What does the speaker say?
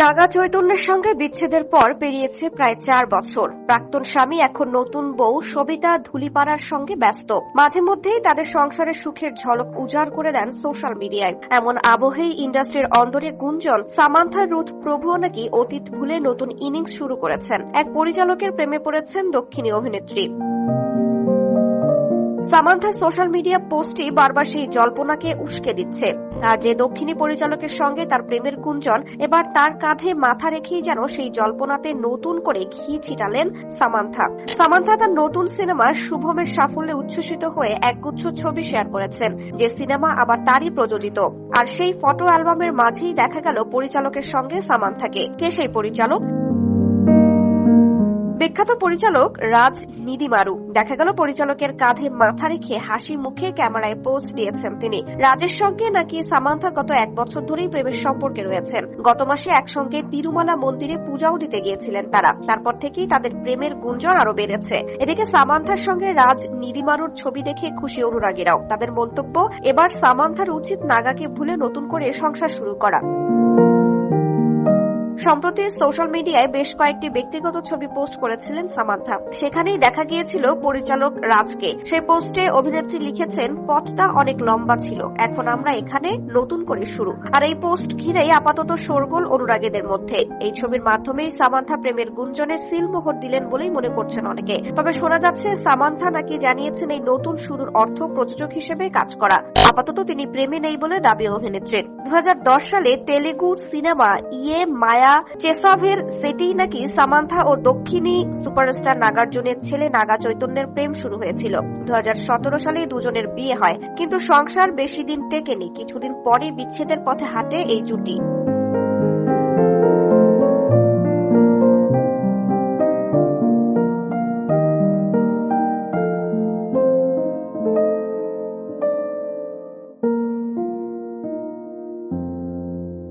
নাগা চৈতন্যের সঙ্গে বিচ্ছেদের পর পেরিয়েছে প্রায় চার বছর। প্রাক্তন স্বামী এখন নতুন বউ সবিতা ধুলিপাড়ার সঙ্গে ব্যস্ত। মাঝে মধ্যেই তাদের সংসারের সুখের ঝলক উজাড় করে দেন সোশ্যাল মিডিয়ায়। এমন আবহেই ইন্ডাস্ট্রির অন্দরে গুঞ্জন, সামান্থা রুথ প্রভুও নাকি অতীত ভুলে নতুন ইনিংস শুরু করেছেন। এক পরিচালকের প্রেমে পড়েছেন দক্ষিণী অভিনেত্রী। সামান্থার সোশ্যাল মিডিয়া পোস্টই বারবার সেই জল্পনাকে উস্কে দিচ্ছে। আর যে দক্ষিণী পরিচালকের সঙ্গে তার প্রেমের গুঞ্জন, এবার তার কাঁধে মাথা রেখেই যেন সেই জল্পনাতে নতুন করে ঘি ছিটালেন সামান্থা। সামান্থা তার নতুন সিনেমা শুভমের সাফল্যে উচ্ছ্বসিত হয়ে একগুচ্ছ ছবি শেয়ার করেছেন, যে সিনেমা আবার তারই প্রযোজিত। আর সেই ফটো অ্যালবামের মাঝেই দেখা গেল পরিচালকের সঙ্গে সামান্থাকে। কে সেই পরিচালক? বিখ্যাত পরিচালক রাজ নিদিমারু। দেখা গেল পরিচালকের কাঁধে মাথা রেখে হাসি মুখে ক্যামেরায় পোজ দিয়েছেন তিনি। রাজের সঙ্গে নাকি সামান্থা গত এক বছর ধরেই প্রেমের সম্পর্কে রয়েছেন। গত মাসে একসঙ্গে তিরুমালা মন্দিরে পূজাও দিতে গিয়েছিলেন তারা। তারপর থেকেই তাদের প্রেমের গুঞ্জন আরও বেড়েছে। এদিকে সামান্থার সঙ্গে রাজ নিদিমারুর ছবি দেখে খুশি অনুরাগীরাও। তাদের মন্তব্য, এবার সামান্থার উচিত নাগাকে ভুলে নতুন করে সংসার শুরু করা। সম্প্রতি সোশ্যাল মিডিয়ায় বেশ কয়েকটি ব্যক্তিগত ছবি পোস্ট করেছিলেন সামান্থা। সেখানেই দেখা গিয়েছিল পরিচালক রাজকে। সেই পোস্টে অভিনেত্রী লিখেছেন, পথটা অনেক লম্বা ছিল। এখন আমরা এখানে নতুন করে শুরু। আর এই পোস্ট ঘিরেই আপাতত শোরগোল অনুরাগীদের মধ্যে। এই ছবির মাধ্যমেই সামান্থা প্রেমের গুঞ্জনে সিলমোহর দিলেন বলেই মনে করছেন অনেকে। তবে শোনা যাচ্ছে, সামান্থা নাকি জানিয়েছেন এই নতুন শুরুর অর্থ প্রযোজক হিসেবে কাজ করা। আপাতত তিনি প্রেমে নেই বলে দাবি অভিনেত্রীর। দু হাজার দশ সালে তেলেগু সিনেমা ইয়ে মায়া চেসাভের সেটি নাকি সামান্থা ও দক্ষিণী সুপারস্টার নাগার্জুনের ছেলে নাগা চৈতন্যের প্রেম শুরু হয়েছিল। দু হাজার সতেরো সালে দুজনের বিয়ে হয়, কিন্তু সংসার বেশি দিন টেকেনি। কিছুদিন পরে বিচ্ছেদের পথে হাঁটে এই জুটি।